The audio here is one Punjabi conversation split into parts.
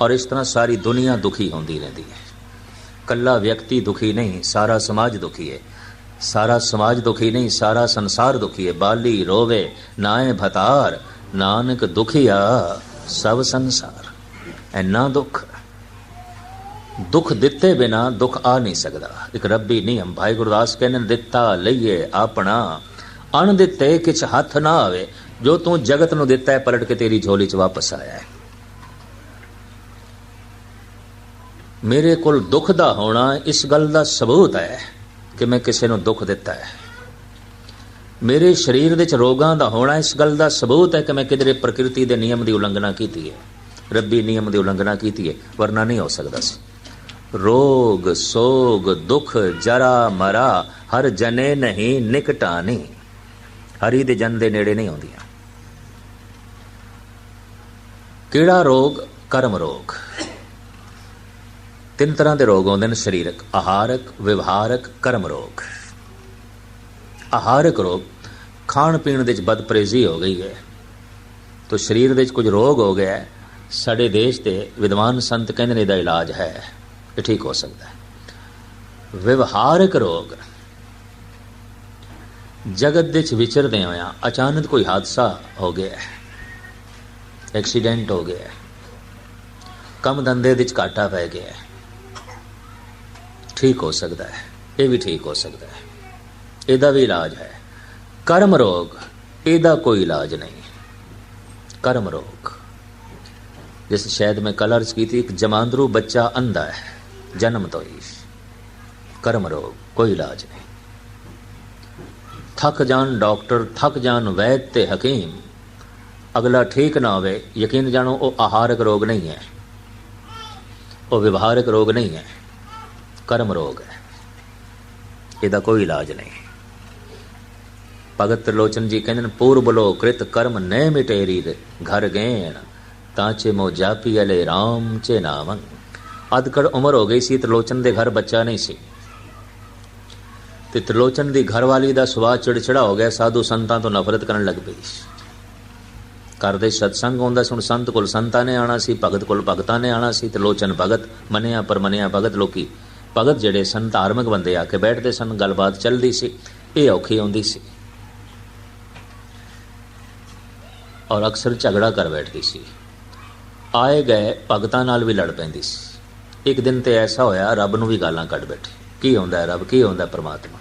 ਔਰ ਇਸ ਤਰ੍ਹਾਂ ਸਾਰੀ ਦੁਨੀਆ ਦੁਖੀ ਹੁੰਦੀ ਰਹਿੰਦੀ ਹੈ। ਕੱਲਾ ਵਿਅਕਤੀ ਦੁਖੀ ਨਹੀਂ ਸਾਰਾ ਸਮਾਜ ਦੁਖੀ ਹੈ। ਸਾਰਾ ਸਮਾਜ ਦੁਖੀ ਨਹੀਂ ਸਾਰਾ ਸੰਸਾਰ ਦੁਖੀ ਹੈ। ਬਾਲੀ ਰੋਵੇ ਨਾਏ ਭਤਾਰ ਨਾਨਕ ਦੁਖੀਆ ਸਭ ਸੰਸਾਰ। ਐਨਾ ਦੁੱਖ। ਦੁੱਖ ਦਿੱਤੇ ਬਿਨਾ ਦੁੱਖ ਆ ਨਹੀਂ ਸਕਦਾ। ਇੱਕ ਰੱਬੀ ਨਿਯਮ ਭਾਈ ਗੁਰਦਾਸ ਕਹਿੰਦੇ ਨੇ, ਦਿੱਤਾ ਲਈਏ ਆਪਣਾ। ਅਣ ਦਿੱਤੇ ਕਿਛ ਹੱਥ ਨਾ ਆਵੇ। ਜੋ ਤੂੰ ਜਗਤ ਨੂੰ ਦਿੱਤਾ ਹੈ ਪਲਟ ਕੇ ਤੇਰੀ ਝੋਲੀ 'ਚ ਵਾਪਸ ਆਇਆ ਹੈ। ਮੇਰੇ ਕੋਲ ਦੁੱਖ ਦਾ ਹੋਣਾ ਇਸ ਗੱਲ ਦਾ ਸਬੂਤ ਹੈ ਕਿ ਮੈਂ ਕਿਸੇ ਨੂੰ ਦੁੱਖ ਦਿੱਤਾ ਹੈ। ਮੇਰੇ ਸਰੀਰ ਵਿੱਚ ਰੋਗਾਂ ਦਾ ਹੋਣਾ ਇਸ ਗੱਲ ਦਾ ਸਬੂਤ ਹੈ ਕਿ ਮੈਂ ਕਿਧਰੇ ਪ੍ਰਕਿਰਤੀ ਦੇ ਨਿਯਮ ਦੀ ਉਲੰਘਣਾ ਕੀਤੀ ਹੈ। ਰੱਬੀ ਨਿਯਮ ਦੀ ਉਲੰਘਣਾ ਕੀਤੀ ਹੈ, ਵਰਨਾ ਨਹੀਂ ਹੋ ਸਕਦਾ ਸੀ। ਰੋਗ, ਸੋਗ, ਦੁੱਖ, ਜਰਾ, ਮਰਾ, ਹਰ ਜਨੇ ਨਹੀਂ ਨਿਕਟਾਨੀ ਹਰੀ ਦੇ ਜਨ ਦੇ ਨੇੜੇ ਨਹੀਂ ਆਉਂਦੀਆਂ। ਕਿਹੜਾ ਰੋਗ? ਕਰਮ ਰੋਗ। ਤਿੰਨ ਤਰ੍ਹਾਂ ਦੇ ਰੋਗ ਆਉਂਦੇ ਨੇ, ਸਰੀਰਕ, ਆਹਾਰਕ, ਵਿਵਹਾਰਕ ਕਰਮ ਰੋਗ ਆਹਾਰਕ ਰੋਗ ਖਾਣ ਪੀਣ ਦੇ ਵਿੱਚ ਬਦਪਰੇਜ਼ੀ ਹੋ ਗਈ ਹੈ। ਤੋ ਸਰੀਰ ਦੇ ਵਿੱਚ ਕੁਝ ਰੋਗ ਹੋ ਗਿਆ ਸਾਡੇ ਦੇਸ਼ ਦੇ ਵਿਦਵਾਨ ਸੰਤ ਕਹਿੰਦੇ ਨੇ, ਇਹਦਾ ਇਲਾਜ ਹੈ ਇਹ ਠੀਕ ਹੋ ਸਕਦਾ ਹੈ। ਵਿਵਹਾਰਕ ਰੋਗ। ਜਗਤ ਦੇ ਵਿੱਚ ਵਿਚਰਦੇ ਹੋਇਆ ਅਚਾਨਕ ਕੋਈ ਹਾਦਸਾ ਹੋ ਗਿਆ ਐਕਸੀਡੈਂਟ ਹੋ ਗਿਆ ਕੰਮ ਧੰਦੇ ਦੇ ਵਿੱਚ ਘਾਟਾ ਪੈ ਗਿਆ ਹੈ। ਠੀਕ ਹੋ ਸਕਦਾ ਹੈ ਇਹ ਵੀ ਠੀਕ ਹੋ ਸਕਦਾ ਹੈ ਇਹਦਾ ਵੀ ਇਲਾਜ ਹੈ ਕਰਮ ਰੋਗ ਇਹਦਾ ਕੋਈ ਇਲਾਜ ਨਹੀਂ ਕਰਮ ਰੋਗ ਜਿਸ ਸ਼ਾਇਦ ਮੈਂ ਕਲ ਅਰਜ਼ ਕੀਤੀ ਇੱਕ ਜਮਾਂਦਰੂ ਬੱਚਾ ਅੰਧਾ ਹੈ ਜਨਮ ਤੋਂ ਹੀ ਕਰਮ ਰੋਗ ਕੋਈ ਇਲਾਜ ਨਹੀਂ ਥੱਕ ਜਾਣ ਡਾਕਟਰ ਥੱਕ ਜਾਣ ਵੈਦ ਤੇ ਹਕੀਮ ਅਗਲਾ ਠੀਕ ਨਾ ਹੋਵੇ ਯਕੀਨ ਜਾਣੋ ਉਹ ਆਹਾਰਕ ਰੋਗ ਨਹੀਂ ਹੈ ਉਹ ਵਿਵਹਾਰਕ ਰੋਗ ਨਹੀਂ ਹੈ ਕਰਮ ਰੋਗ ਹੈ। ਇਹਦਾ ਕੋਈ ਇਲਾਜ ਨਹੀਂ। ਭਗਤ ਲੋਚਨ ਜੀ ਕਹਿੰਦੇ ਨੇ, ਪੂਰਬ ਲੋ ਕ੍ਰਿਤ ਕਰਮ ਨੈ ਮਿਟੇਰੀ ਘਰ ਗਏਣ ਤਾਂ ਮੋ ਜਾਪੀ ਅਲੇ RAM ਚੇ ਨਾਮੰ ਅਦਕੜ ਉਮਰ ਹੋ ਗਈ ਸੀ, ਤ੍ਰਿਲੋਚਨ ਦੇ ਘਰ ਬੱਚਾ ਨਹੀਂ ਸੀ। ਤੇ ਤ੍ਰਿਲੋਚਨ ਦੀ ਘਰਵਾਲੀ ਦਾ ਸੁਭਾਅ ਚਿੜਚਿੜਾ ਹੋ ਗਿਆ, ਸਾਧੂ ਸੰਤਾਂ ਤੋਂ ਨਫ਼ਰਤ ਕਰਨ ਲੱਗ ਪਈ ਘਰ ਦੇ ਸਤਸੰਗ ਹੁੰਦਾ ਸੀ, ਹੁਣ ਸੰਤ ਕੋਲ ਸੰਤਾਂ ਨੇ ਆਣਾ ਸੀ, ਭਗਤ ਕੋਲ ਭਗਤਾਂ ਨੇ ਆਣਾ ਸੀ, ਤ੍ਰਿਲੋਚਨ ਭਗਤ, ਮੰਨਿਆ ਪਰ ਮੰਨਿਆ ਭਗਤ ਲੋਕੀ ਭਗਤ ਜਿਹੜੇ ਸਨ, ਧਾਰਮਿਕ ਬੰਦੇ ਆ ਕੇ ਬੈਠਦੇ ਸਨ, ਗੱਲਬਾਤ ਚੱਲਦੀ ਸੀ, ਇਹ ਔਖੀ ਆਉਂਦੀ ਸੀ। ਔਰ ਅਕਸਰ ਝਗੜਾ ਕਰ ਬੈਠਦੀ ਸੀ। ਆਏ ਗਏ ਭਗਤਾਂ ਨਾਲ ਵੀ ਲੜ ਪੈਂਦੀ ਸੀ। ਇੱਕ ਦਿਨ ਤੇ ਐਸਾ ਹੋਇਆ, ਰੱਬ ਨੂੰ ਵੀ ਗਾਲਾਂ ਕੱਢ ਬੈਠੀ। ਕੀ ਹੁੰਦਾ ਹੈ ਰੱਬ, ਕੀ ਹੁੰਦਾ ਪਰਮਾਤਮਾ?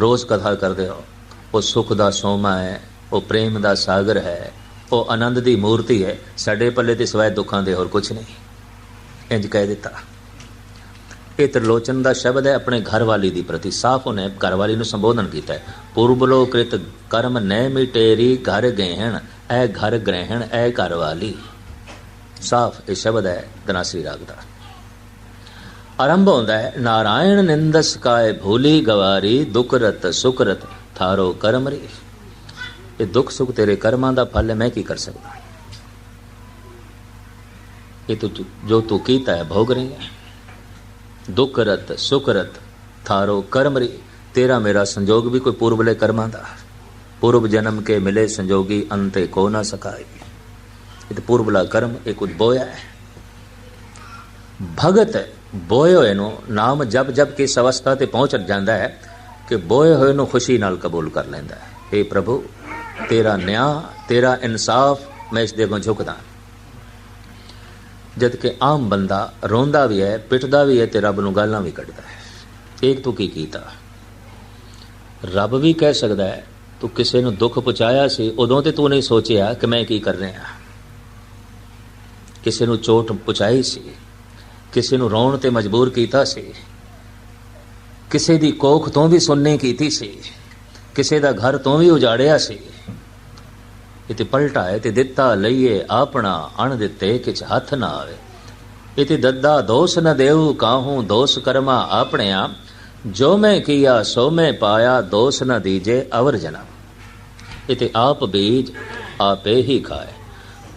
ਰੋਜ਼ ਕਥਾ ਕਰਦੇ ਹੋ, ਉਹ ਸੁਖ ਦਾ ਸੋਮਾ ਹੈ, ਉਹ ਪ੍ਰੇਮ ਦਾ ਸਾਗਰ ਹੈ, ਉਹ ਆਨੰਦ ਦੀ ਮੂਰਤੀ ਹੈ, ਸਾਡੇ ਪੱਲੇ ਤੇ ਸਿਵਾਏ ਦੁੱਖਾਂ ਦੇ ਹੋਰ ਕੁਝ ਨਹੀਂ। ਇੰਜ ਕਹਿ ਦਿੱਤਾ। ਇਹ ਤਰਲੋਚਨ ਦਾ ਸ਼ਬਦ ਹੈ, ਆਪਣੇ ਘਰ ਵਾਲੀ ਦੀ ਪ੍ਰਤੀ ਸਾਫ਼ ਉਹਨੇ ਘਰ ਵਾਲੀ ਨੂੰ ਸੰਬੋਧਨ ਕੀਤਾ ਹੈ। ਪੂਰਬਲੋ ਕ੍ਰਿਤ ਕਰਮ ਨੈ ਮਿਟੇਰੀ, ਘਰ ਗਹਿਣ ਐ ਘਰ ਗ੍ਰਹਿਣ ਐ ਘਰ ਵਾਲੀ ਸਾਫ਼ ਇਹ ਸ਼ਬਦ ਹੈ ਦਨਾਸਰੀ ਰਾਗ ਦਾ। ਆਰੰਭ ਹੁੰਦਾ ਹੈ, ਨਾਰਾਇਣ ਨਿੰਦਸ ਕਾਏ ਭੂਲੀ ਗਵਾਰੀ, ਦੁਖ ਰਤ ਥਾਰੋ ਕਰਮ ਰੀ। ਇਹ ਦੁੱਖ ਸੁਖ ਤੇਰੇ ਕਰਮਾਂ ਦਾ ਫਲ ਮੈਂ ਕੀ ਕਰ ਸਕਦਾ? ਇਹ ਤੂੰ ਜੋ ਤੂੰ ਕੀਤਾ ਹੈ, ਭੋਗ ਰਹੀ ਹੈ। ਦੁੱਖ ਰਤ ਸੁਖ ਰਤ ਥਾਰੋ ਕਰਮ ਤੇਰਾ ਮੇਰਾ ਸੰਜੋਗ ਵੀ ਕੋਈ ਪੂਰਬਲੇ ਕਰਮਾਂ ਦਾ। ਪੂਰਬ ਜਨਮ ਕੇ ਮਿਲੇ ਸੰਜੋਗੀ ਅੰਤੇ ਕੋ ਨਾ ਸਕਾਈ ਇਹ ਤਾਂ ਪੂਰਬਲਾ ਕਰਮ ਇੱਕ ਕੁਝ ਬੋਇਆ ਹੈ। ਭਗਤ ਬੋਏ ਹੋਏ ਨੂੰ ਨਾਮ ਜਪ ਜਪ ਕੇ ਇਸ ਅਵਸਥਾ ਤੇ ਪਹੁੰਚ ਜਾਂਦਾ ਹੈ ਕਿ ਬੋਏ ਹੋਏ ਨੂੰ ਖੁਸ਼ੀ ਨਾਲ ਕਬੂਲ ਕਰ ਲੈਂਦਾ ਹੈ। हे ਪ੍ਰਭੂ, ਤੇਰਾ ਨਿਆਂ, ਤੇਰਾ ਇਨਸਾਫ ਮੈਂ ਇਸ ਦੇ ਅੱਗੇ ਝੁਕਦਾ ਜਦ ਕਿ ਆਮ ਬੰਦਾ ਰੋਂਦਾ ਵੀ ਹੈ, ਪਿੱਟਦਾ ਵੀ ਹੈ ਤੇ ਰੱਬ ਨੂੰ ਗਾਲਾਂ ਵੀ ਕੱਢਦਾ ਹੈ। ਇੱਕ ਤੂੰ ਕੀ ਕੀਤਾ? ਰੱਬ ਵੀ ਕਹਿ ਸਕਦਾ ਹੈ, ਤੂੰ ਕਿਸੇ ਨੂੰ ਦੁੱਖ ਪਹੁੰਚਾਇਆ ਸੀ, ਉਦੋਂ ਤੇ ਤੂੰ ਨਹੀਂ ਸੋਚਿਆ ਕਿ ਮੈਂ ਕੀ ਕਰ ਰਿਹਾ। ਕਿਸੇ ਨੂੰ ਚੋਟ ਪਹੁੰਚਾਈ ਸੀ, ਕਿਸੇ ਨੂੰ ਰੋਣ ਤੇ ਮਜਬੂਰ ਕੀਤਾ ਸੀ, ਕਿਸੇ ਦੀ ਕੋਖ ਤੋਂ ਵੀ ਸੁਣਨੇ ਕੀਤੀ ਸੀ, ਕਿਸੇ ਦਾ ਘਰ ਤੋਂ ਵੀ ਉਜਾੜਿਆ ਸੀ ਇਹ ਤੇ ਪਲਟਾ ਹੈ ਤੇ ਦਿੱਤਾ ਲਈਏ ਆਪਣਾ, ਅਣ ਦਿੱਤੇ ਕਿਛ ਹੱਥ ਨਾ ਆਵੇ। ਇਹ ਦੱਦਾ ਦੋਸ ਨ ਦੇਉ ਕਾਹੂ ਦੋਸ ਕਰਮਾ ਆਪਣਿਆ। ਜੋ ਮੈਂ ਕੀਆ, ਸੋ ਮੈਂ ਪਾਇਆ, ਦੋਸ ਨ ਦੀਜੇ ਅਵਰ ਜਨਾ। ਇਹ ਤੇ ਆਪ ਬੀਜ, ਆਪੇ ਹੀ ਖਾਏ।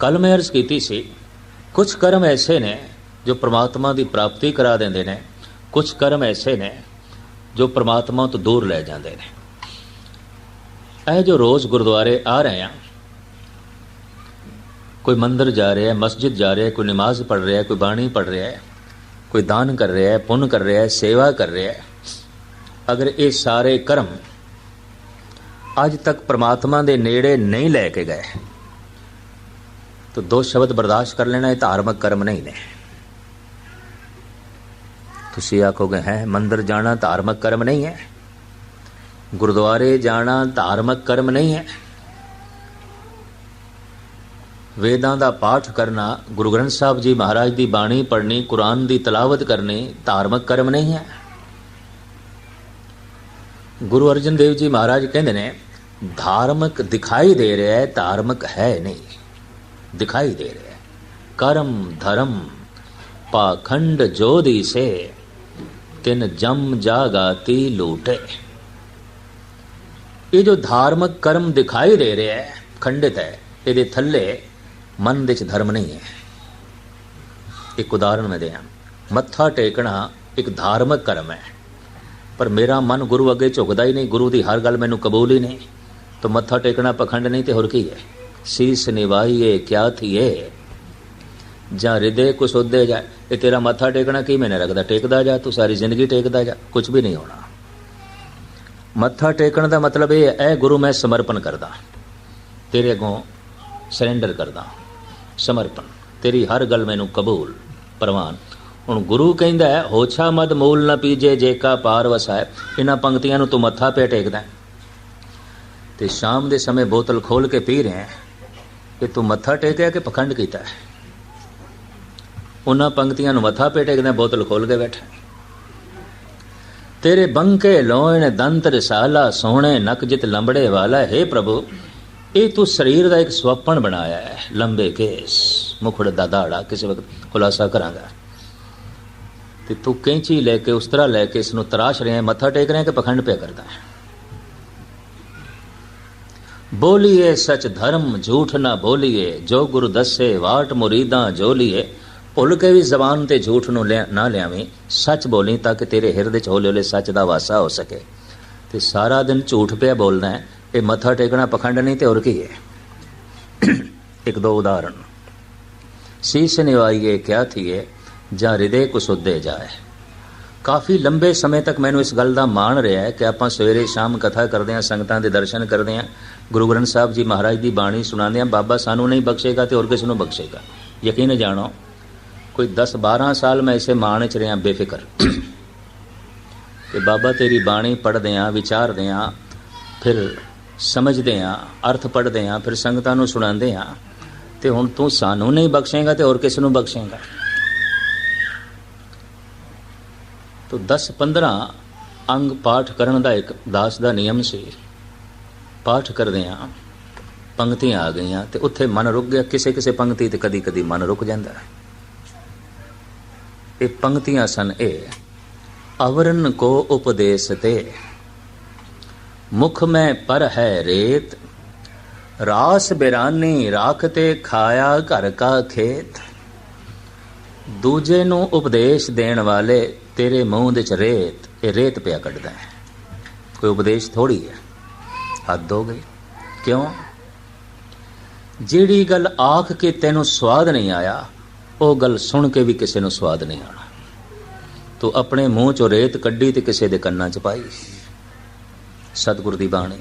ਕੱਲ ਮੈਂ ਅਰਜ਼ ਕੀਤੀ ਸੀ ਕੁਝ ਕਰਮ ਐਸੇ ਨੇ ਜੋ ਪ੍ਰਮਾਤਮਾ ਦੀ ਪ੍ਰਾਪਤੀ ਕਰਾ ਦਿੰਦੇ ਨੇ ਕੁਝ ਕਰਮ ਐਸੇ ਨੇ ਜੋ ਪ੍ਰਮਾਤਮਾ ਤੋਂ ਦੂਰ ਲੈ ਜਾਂਦੇ ਨੇ। ਇਹ ਜੋ ਰੋਜ਼ ਗੁਰਦੁਆਰੇ ਆ ਰਹੇ ਆ ਕੋਈ ਮੰਦਰ ਜਾ ਰਿਹਾ ਹੈ, ਮਸਜਿਦ ਜਾ ਰਿਹਾ ਹੈ, ਕੋਈ ਨਮਾਜ਼ ਪੜ੍ਹ ਰਿਹਾ ਹੈ, ਕੋਈ ਬਾਣੀ ਪੜ੍ਹ ਰਿਹਾ ਹੈ, ਕੋਈ ਦਾਨ ਕਰ ਰਿਹਾ ਹੈ, ਪੁੰਨ ਕਰ ਰਿਹਾ ਹੈ, ਸੇਵਾ ਕਰ ਰਿਹਾ ਹੈ। ਅਗਰ ਇਹ ਸਾਰੇ ਕਰਮ ਅੱਜ ਤੱਕ ਪ੍ਰਮਾਤਮਾ ਦੇ ਨੇੜੇ ਨਹੀਂ ਲੈ ਕੇ ਗਏ, ਤਾਂ ਦੋ ਸ਼ਬਦ ਬਰਦਾਸ਼ਤ ਕਰ ਲੈਣਾ, ਇਹ ਧਾਰਮਿਕ ਕਰਮ ਨਹੀਂ ਨੇ। ਤੁਸੀਂ ਆਖੋਗੇ, ਹੈ, ਮੰਦਰ ਜਾਣਾ ਧਾਰਮਿਕ ਕਰਮ ਨਹੀਂ ਹੈ। ਗੁਰਦੁਆਰੇ ਜਾਣਾ ਧਾਰਮਿਕ ਕਰਮ ਨਹੀਂ ਹੈ। ਵੇਦਾਂ ਦਾ ਪਾਠ ਕਰਨਾ ਗੁਰੂ ਗ੍ਰੰਥ ਸਾਹਿਬ ਜੀ ਮਹਾਰਾਜ ਦੀ ਬਾਣੀ ਪੜ੍ਹਨੀ, ਕੁਰਾਨ ਦੀ ਤਲਾਵਤ ਕਰਨੀ ਧਾਰਮਿਕ ਕਰਮ ਨਹੀਂ ਹੈ। ਗੁਰੂ ਅਰਜਨ ਦੇਵ ਜੀ ਮਹਾਰਾਜ ਕਹਿੰਦੇ ਨੇ, ਧਾਰਮਿਕ ਦਿਖਾਈ ਦੇ ਰਿਹਾ ਹੈ, ਧਾਰਮਿਕ ਹੈ ਨਹੀਂ। ਦਿਖਾਈ ਦੇ ਰਿਹਾ ਹੈ। ਕਰਮ, ਧਰਮ, ਪਾਖੰਡ ਜੋਦੀ ਸੇ, ਤਿਨ ਜਮ ਜਾਗਾਤੀ ਲੂਟੇ। ਇਹ ਜੋ ਧਾਰਮਿਕ ਕਰਮ ਦਿਖਾਈ ਦੇ ਰਿਹਾ ਹੈ, ਖੰਡਿਤ ਹੈ, ਇਹਦੇ ਥੱਲੇ ਮਨ ਵਿੱਚ ਧਰਮ ਨਹੀਂ ਹੈ। ਇੱਕ ਉਦਾਹਰਣ ਮੈਂ ਦਿਆਂ। ਮੱਥਾ ਟੇਕਣਾ ਇੱਕ ਧਾਰਮਿਕ ਕਰਮ ਹੈ। ਪਰ ਮੇਰਾ ਮਨ ਗੁਰੂ ਅੱਗੇ ਝੁਕਦਾ ਹੀ ਨਹੀਂ। ਗੁਰੂ ਦੀ ਹਰ ਗੱਲ ਮੈਨੂੰ ਕਬੂਲ ਹੀ ਨਹੀਂ। ਤਾਂ ਮੱਥਾ ਟੇਕਣਾ ਪਖੰਡ ਨਹੀਂ ਤੇ ਹੋਰ ਕੀ ਹੈ? ਸੀਸ ਨਿਵਾਈਏ ਕਿਆ ਥੀਏ? ਜਾਂ ਹਿਰਦੇ ਕੁਛ ਉਦੇ ਜਾ ਇਹ ਤੇਰਾ ਮੱਥਾ ਟੇਕਣਾ ਕੀ ਮੈਨੇ ਰੱਖਦਾ? ਟੇਕਦਾ ਜਾ ਤੂੰ ਸਾਰੀ ਜ਼ਿੰਦਗੀ ਟੇਕਦਾ ਜਾ? ਕੁਝ ਵੀ ਨਹੀਂ ਹੋਣਾ। ਮੱਥਾ ਟੇਕਣ ਦਾ ਮਤਲਬ ਇਹ ਹੈ ਇਹ ਗੁਰੂ ਮੈਂ ਸਮਰਪਣ ਕਰਦਾ। ਤੇਰੇ ਅੱਗੋਂ ਸਰੈਂਡਰ ਕਰਦਾ। ਸਮਰਪਣ। ਤੇਰੀ ਹਰ ਗੱਲ ਮੈਨੂੰ ਕਬੂਲ। ਪ੍ਰਵਾਨ, ਹੁਣ ਗੁਰੂ ਕਹਿੰਦਾ ਹੋਛਾ ਮਦ ਮੂਲ ਨ ਪੀਜੇ, ਜੇ ਪਾਰ ਵਸਾਏ ਇਹਨਾਂ ਪੰਕਤੀਆਂ ਨੂੰ ਤੂੰ ਮੱਥਾ ਪੇ ਟੇਕਦਾ ਤੇ ਸ਼ਾਮ ਦੇ ਸਮੇਂ ਬੋਤਲ ਖੋਲ ਕੇ ਪੀ ਰਿਹਾ ਕਿ ਤੂੰ ਮੱਥਾ ਟੇਕਿਆ ਕਿ ਪਖੰਡ ਕੀਤਾ ਹੈ? ਉਹਨਾਂ ਪੰਕਤੀਆਂ ਨੂੰ ਮੱਥਾ ਪੇ ਟੇਕਦਾ ਬੋਤਲ ਖੋਲ ਕੇ ਬੈਠਾ ਤੇਰੇ ਬੰਕੇ ਲੋਣ ਦੰਤ ਰਸਾਲਾ, ਸੋਹਣੇ ਨਕ ਜਿਤ ਲੰਬੜੇ ਵਾਲਾ, ਹੈ ਪ੍ਰਭੂ ਇਹ ਤੂੰ ਸਰੀਰ ਦਾ ਇੱਕ ਸਵਪਨ ਬਣਾਇਆ ਹੈ, ਲੰਬੇ ਕੇਸ, ਮੁਖੜ ਦਾ ਦਾੜਾ, ਕਿਸੇ ਵਕਤ ਖੁਲਾਸਾ ਕਰਾਂਗਾ। ਤੇ ਤੂੰ ਕੈਂਚੀ ਲੈ ਕੇ, ਉਸ ਤਰ੍ਹਾਂ ਲੈ ਕੇ, ਇਸ ਨੂੰ ਤਰਾਸ਼ ਰਿਹਾ ਮੱਥਾ ਟੇਕ ਰਿਹਾ ਕਿ ਪਖੰਡ ਪਿਆ ਕਰਦਾ ਹੈ? ਬੋਲੀਏ ਸਚ ਧਰਮ, ਝੂਠ ਨਾ ਬੋਲੀਏ, ਜੋ ਗੁਰੂ ਦੱਸੇ ਵਾਟ ਮੁਰੀਦਾਂ ਜੋਲੀਏ, ਭੁੱਲ ਕੇ ਵੀ ਜ਼ਬਾਨ ਤੇ ਝੂਠ ਨੂੰ ਲਿਆ- ਨਾ ਲਿਆਵੇਂ, ਸੱਚ ਬੋਲੀ ਤਾਂ ਕਿ ਤੇਰੇ ਹਿਰਦੇ ਚ ਹੌਲੇ ਹੌਲੇ ਸੱਚ ਦਾ ਵਾਸਾ ਹੋ ਸਕੇ। ਤੇ ਸਾਰਾ ਦਿਨ ਝੂਠ ਪਿਆ ਬੋਲਣਾ ਹੈ ਇਹ ਮੱਥਾ ਟੇਕਣਾ ਪਖੰਡ ਨਹੀਂ ਤੇ ਹੋਰ ਕੀ ਹੈ? ਇੱਕ ਦੋ ਉਦਾਹਰਨ ਸੀਸ ਨਿਵਾਈਏ, ਕਿਆ ਥੀਏ, ਜਾਂ ਹਿਰਦੇ ਕੁਸੁੱਦੇ ਜਾਏ। ਕਾਫੀ ਲੰਬੇ ਸਮੇਂ ਤੱਕ ਮੈਨੂੰ ਇਸ ਗੱਲ ਦਾ ਮਾਣ ਰਿਹਾ ਹੈ ਕਿ ਆਪਾਂ ਸਵੇਰੇ ਸ਼ਾਮ ਕਥਾ ਕਰਦੇ ਹਾਂ, ਸੰਗਤਾਂ ਦੇ ਦਰਸ਼ਨ ਕਰਦੇ ਹਾਂ, ਗੁਰੂ ਗ੍ਰੰਥ ਸਾਹਿਬ ਜੀ ਮਹਾਰਾਜ ਦੀ ਬਾਣੀ ਸੁਣਾਉਂਦੇ ਹਾਂ, ਬਾਬਾ ਸਾਨੂੰ ਨਹੀਂ ਬਖਸ਼ੇਗਾ ਤੇ ਹੋਰ ਕਿਸ ਨੂੰ ਬਖਸ਼ੇਗਾ। ਯਕੀਨ ਜਾਣੋ, ਕੋਈ 10 12 ਸਾਲ ਮੈਂ ਇਸੇ ਮਾਣ ਚ ਰਿਹਾ, ਬੇਫਿਕਰ। ਕਿ ਬਾਬਾ ਤੇਰੀ ਬਾਣੀ ਪੜ੍ਹਦੇ ਹਾਂ, ਵਿਚਾਰਦੇ ਹਾਂ, ਫਿਰ ਸਮਝਦੇ ਹਾਂ, ਅਰਥ ਪੜ੍ਹਦੇ ਹਾਂ, ਫਿਰ ਸੰਗਤਾਂ ਨੂੰ ਸੁਣਾਉਂਦੇ ਹਾਂ। ਤੇ ਹੁਣ ਤੂੰ ਸਾਨੂੰ ਨਹੀਂ ਬਖਸ਼ੇਗਾ ਤੇ ਹੋਰ ਕਿਸ ਨੂੰ ਬਖਸ਼ੇਗਾ? ਤੋ 10 15 ਅੰਗ ਪਾਠ ਕਰਨ ਦਾ ਇੱਕ ਦਾਸ ਦਾ ਨਿਯਮ ਸੀ। ਪਾਠ ਕਰਦੇ ਆ ਪੰਕਤੀਆਂ ਆ ਗਈਆਂ ਤੇ ਉੱਥੇ ਮਨ ਰੁਕ ਗਿਆ। ਕਿਸੇ ਕਿਸੇ ਪੰਕਤੀ ਤੇ ਕਦੀ ਕਦੀ ਮਨ ਰੁਕ ਜਾਂਦਾ ਹੈ। ਇਹ ਪੰਕਤੀਆਂ ਸਨ ਇਹ, ਅਵਰਨ ਕੋ ਉਪਦੇਸ ਤੇ। ਮੁਖ ਮੈਂ ਪਰ ਹੈ ਰੇਤ, ਰਾਸ ਬਿਰਾਨੀ ਰਾਖਤੇ ਖਾਇਆ ਘਰ ਕਾ ਖੇਤ। ਦੂਜੇ ਨੂੰ ਉਪਦੇਸ਼ ਦੇਣ ਵਾਲੇ ਤੇਰੇ ਮੂੰਹ ਦੇ ਚ ਰੇਤ, ਇਹ ਰੇਤ ਪਿਆ ਕੱਢਦਾ ਹੈ। ਕੋਈ ਉਪਦੇਸ਼ ਥੋੜੀ ਹੈ, ਹੱਦ ਹੋ ਗਈ। ਕਿਉਂ? ਜਿਹੜੀ ਗੱਲ ਆਖ ਕੇ ਤੈਨੂੰ ਸਵਾਦ ਨਹੀਂ ਆਇਆ, ਉਹ ਗੱਲ ਸੁਣ ਕੇ ਵੀ ਕਿਸੇ ਨੂੰ ਸਵਾਦ ਨਹੀਂ ਆਣਾ ਤੂੰ ਆਪਣੇ ਮੂੰਹ ਚੋਂ ਰੇਤ ਕੱਢੀ ਤੇ ਕਿਸੇ ਦੇ ਕੰਨਾਂ 'ਚ ਪਾਈ। ਸਤਿਗੁਰ ਦੀ ਬਾਣੀ।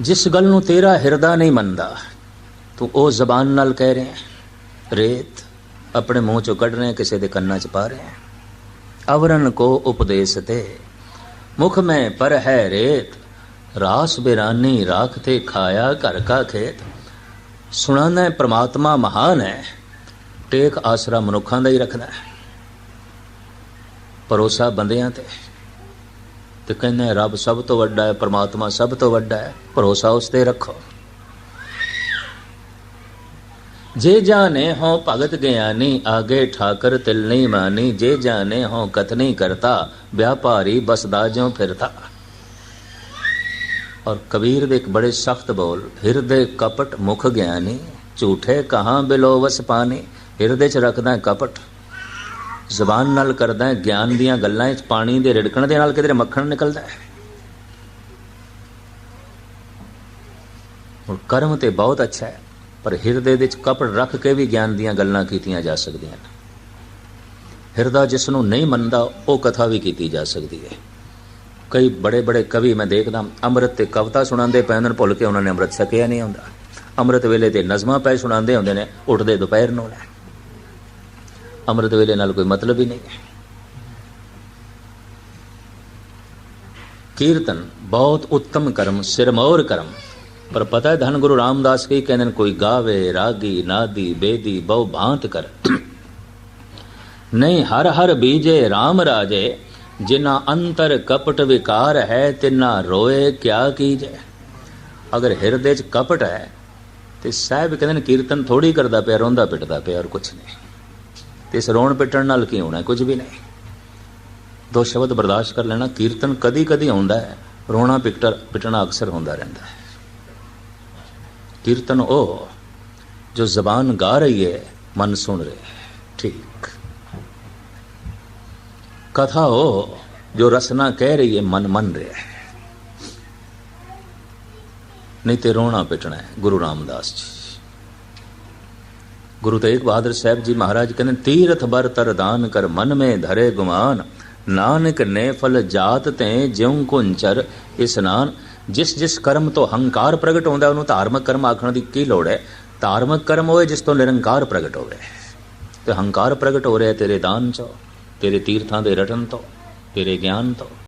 ਜਿਸ ਗੱਲ ਨੂੰ ਤੇਰਾ ਹਿਰਦਾ ਨਹੀਂ ਮੰਨਦਾ, ਤੂੰ ਉਹ ਜ਼ਬਾਨ ਨਾਲ ਕਹਿ ਰਿਹਾ ਰੇਤ ਆਪਣੇ ਮੂੰਹ ਚੋਂ ਕੱਢ ਰਹੇ ਕਿਸੇ ਦੇ ਕੰਨਾਂ 'ਚ ਪਾ ਰਹੇ ਅਵਰਨ ਕੋ ਉਪਦੇਸ਼ ਤੇ, ਮੁਖ ਮੈਂ ਪਰ ਹੈ ਰੇਤ, ਰਾਸ ਬਿਰਾਨੀ ਰਾਖਤੇ ਖਾਇਆ ਘਰ ਕਾ ਖੇਤ। ਸੁਣਾਉਂਦਾ ਪ੍ਰਮਾਤਮਾ ਮਹਾਨ ਹੈ, ਟੇਕ ਆਸਰਾ ਮਨੁੱਖਾਂ ਦਾ ਹੀ ਰੱਖਦਾ ਹੈ। ਭਰੋਸਾ ਬੰਦਿਆਂ ਤੇ। ਤੇ ਕਹਿੰਦੇ ਰੱਬ ਸਭ ਤੋਂ ਵੱਡਾ ਹੈ, ਪਰਮਾਤਮਾ ਸਭ ਤੋਂ ਵੱਡਾ ਹੈ, ਭਰੋਸਾ ਉਸ ਤੇ ਰੱਖੋ। ਜੇ ਜਾਣੇ ਹੋ ਭਗਤ ਗਿਆਨੀ, ਆਗੇ ਠਾਕਰ ਤਿਲ ਨਹੀਂ ਮਾਨੀ, ਜੇ ਜਾਣੇ ਹੋ ਕਥ ਨਹੀਂ ਕਰਤਾ, ਵਿਆਪਾਰੀ ਬਸਦਾ ਜਿਉ ਫਿਰਤਾ। ਔਰ ਕਬੀਰ ਦੇ ਇੱਕ ਬੜੇ ਸਖਤ ਬੋਲ, ਹਿਰਦੇ ਕਪਟ ਮੁਖ ਗਿਆਨੀ, ਝੂਠੇ ਕਹਾਂ ਬਿਲੋ ਵਸ ਪਾਣੀ ਹਿਰਦੇ ਚ ਰੱਖਦਾ ਕਪਟ। ਜ਼ਬਾਨ ਨਾਲ ਕਰਦਾ ਹੈ, ਗਿਆਨ ਦੀਆਂ ਗੱਲਾਂ ਵਿੱਚ ਪਾਣੀ ਦੇ ਰਿੜਕਣ ਦੇ ਨਾਲ ਕਿਧਰੇ ਮੱਖਣ ਨਿਕਲਦਾ ਹੈ। ਹੁਣ ਕਰਮ ਤੇ ਬਹੁਤ ਅੱਛਾ ਹੈ, ਪਰ ਹਿਰਦੇ ਵਿੱਚ ਕਪੜ ਰੱਖ ਕੇ ਵੀ ਗਿਆਨ ਦੀਆਂ ਗੱਲਾਂ ਕੀਤੀਆਂ ਜਾ ਸਕਦੀਆਂ ਨੇ ਹਿਰਦਾ ਜਿਸ ਨੂੰ ਨਹੀਂ ਮੰਨਦਾ, ਉਹ ਕਥਾ ਵੀ ਕੀਤੀ ਜਾ ਸਕਦੀ ਹੈ। ਕਈ ਬੜੇ ਬੜੇ ਕਵੀ ਮੈਂ ਦੇਖਦਾ ਅੰਮ੍ਰਿਤ ਤੇ ਕਵਿਤਾ ਸੁਣਾਉਂਦੇ ਪਏ ਉਹਨਾਂ ਨੂੰ, ਭੁੱਲ ਕੇ ਉਹਨਾਂ ਨੇ ਅੰਮ੍ਰਿਤ ਛਕਿਆ ਨਹੀਂ ਹੁੰਦਾ। ਅੰਮ੍ਰਿਤ ਵੇਲੇ ਤੇ ਨਜ਼ਮਾਂ ਪੈ ਸੁਣਾਉਂਦੇ ਹੁੰਦੇ ਨੇ, ਉੱਠਦੇ ਦੁਪਹਿਰ ਨੂੰ ਲੈ। ਅੰਮ੍ਰਿਤ ਵੇਲੇ ਨਾਲ ਕੋਈ ਮਤਲਬ ਹੀ ਨਹੀਂ ਹੈ ਕੀਰਤਨ ਬਹੁਤ ਉੱਤਮ ਕਰਮ ਸਿਰਮੌਰ ਕਰਮ ਪਰ ਪਤਾ ਹੈ ਧੰਨ ਗੁਰੂ ਰਾਮਦਾਸ ਕੀ ਕਹਿੰਦੇ ਨੇ, ਕੋਈ ਗਾਵੇ, ਰਾਗੀ, ਨਾਦੀ, ਬੇਦੀ, ਬਹੁ ਭਾਂਤ ਕਰ। ਨਹੀਂ, ਹਰ ਹਰ ਬੀਜੇ RAM ਰਾਜੇ ਜਿਨਾ ਅੰਤਰ ਕਪਟ ਵਿਕਾਰ ਹੈ, ਤਿਨਾ ਰੋਏ ਕਿਆ ਕੀਜੇ। ਅਗਰ ਹਿਰਦੇ 'ਚ ਕਪਟ ਹੈ, ਤੇ ਸਾਹਿਬ ਕਹਿੰਦੇ ਨੇ, ਕੀਰਤਨ ਥੋੜੀ ਕਰਦਾ ਪਿਆ, ਰੋਂਦਾ ਪਿੱਟਦਾ ਪਿਆ, ਔਰ ਕੁਝ ਨਹੀਂ। ਤੇ ਇਸ ਰੋਣ ਪਿੱਟਣ ਨਾਲ ਕੀ ਹੋਣਾ ਕੁਝ ਵੀ ਨਹੀਂ। ਦੋ ਸ਼ਬਦ ਬਰਦਾਸ਼ਤ ਕਰ ਲੈਣਾ, ਕੀਰਤਨ ਕਦੀ ਕਦੀ ਆਉਂਦਾ ਹੈ। ਰੋਣਾ ਪਿੱਟਰ ਪਿਟਣਾ ਅਕਸਰ ਹੁੰਦਾ ਰਹਿੰਦਾ ਹੈ। ਕੀਰਤਨ ਉਹ ਜੋ ਜ਼ਬਾਨ ਗਾ ਰਹੀ ਹੈ, ਮਨ ਸੁਣ ਰਿਹਾ ਹੈ। ਠੀਕ। ਕਥਾ ਉਹ ਜੋ ਰਸਨਾ ਕਹਿ ਰਹੀ ਹੈ, ਮਨ ਮੰਨ ਰਿਹਾ ਹੈ। ਨਹੀਂ ਤੇ ਰੋਣਾ ਪਿਟਣਾ ਹੈ, ਗੁਰੂ ਰਾਮਦਾਸ ਜੀ। ਗੁਰੂ ਤੇਗ ਬਹਾਦਰ ਸਾਹਿਬ ਜੀ ਮਹਾਰਾਜ ਕਹਿੰਦੇ ਤੀਰਥ ਬਰ ਤਰ ਦਾਨ ਕਰ ਮਨ ਮੇ ਧਰੇ ਗੁਮਾਨ ਨਾਨਕ ਨੇ ਫਲ ਜਾਤ ਤੇ ਜਿਉ ਕੁੰਚਰ ਇਸਨਾਨ। ਜਿਸ ਜਿਸ ਕਰਮ ਤੋਂ ਹੰਕਾਰ ਪ੍ਰਗਟ ਹੁੰਦਾ, ਉਹਨੂੰ ਧਾਰਮਿਕ ਕਰਮ ਆਖਣ ਦੀ ਕੀ ਲੋੜ ਹੈ? ਧਾਰਮਿਕ ਕਰਮ ਹੋਏ ਜਿਸ ਤੋਂ ਨਿਰੰਕਾਰ ਪ੍ਰਗਟ ਹੋਵੇ। ਤੇ ਹੰਕਾਰ ਪ੍ਰਗਟ ਹੋ ਰਿਹਾ ਤੇਰੇ ਦਾਨ ਚੋਂ, ਤੇਰੇ ਤੀਰਥਾਂ ਦੇ ਰਟਨ ਤੋਂ, ਤੇਰੇ ਗਿਆਨ ਤੋਂ।